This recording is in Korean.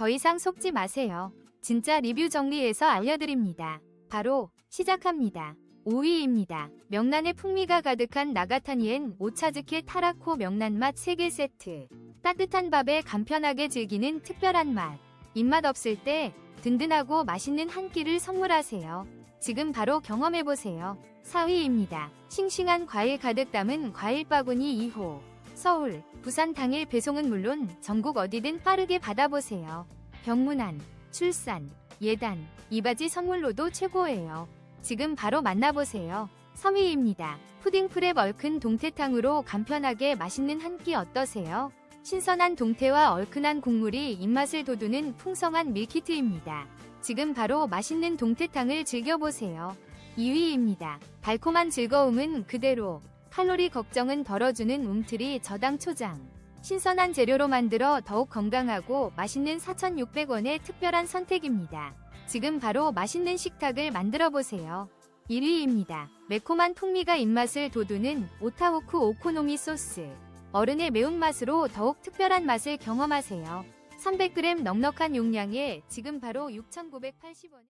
더 이상 속지 마세요. 진짜 리뷰 정리해서 알려드립니다. 바로 시작합니다. 5위입니다. 명란의 풍미가 가득한 나가타니엔 오차즈케 타라코 명란맛 3개 세트. 따뜻한 밥에 간편하게 즐기는 특별한 맛. 입맛 없을 때 든든하고 맛있는 한 끼를 선물하세요. 지금 바로 경험해보세요. 4위입니다. 싱싱한 과일 가득 담은 과일 바구니 2호. 서울, 부산 당일 배송은 물론 전국 어디든 빠르게 받아보세요. 병문안, 출산, 예단, 이바지 선물로도 최고예요. 지금 바로 만나보세요. 3위입니다. 푸딩 프랩 얼큰 동태탕으로 간편하게 맛있는 한 끼 어떠세요? 신선한 동태와 얼큰한 국물이 입맛을 돋우는 풍성한 밀키트입니다. 지금 바로 맛있는 동태탕을 즐겨보세요. 2위입니다. 달콤한 즐거움은 그대로, 칼로리 걱정은 덜어주는 움트리 저당 초장. 신선한 재료로 만들어 더욱 건강하고 맛있는 4,600원의 특별한 선택입니다. 지금 바로 맛있는 식탁을 만들어 보세요. 1위입니다. 매콤한 풍미가 입맛을 돋우는 오타오쿠 오코노미 소스. 어른의 매운맛으로 더욱 특별한 맛을 경험하세요. 300g 넉넉한 용량에 지금 바로 6,980원.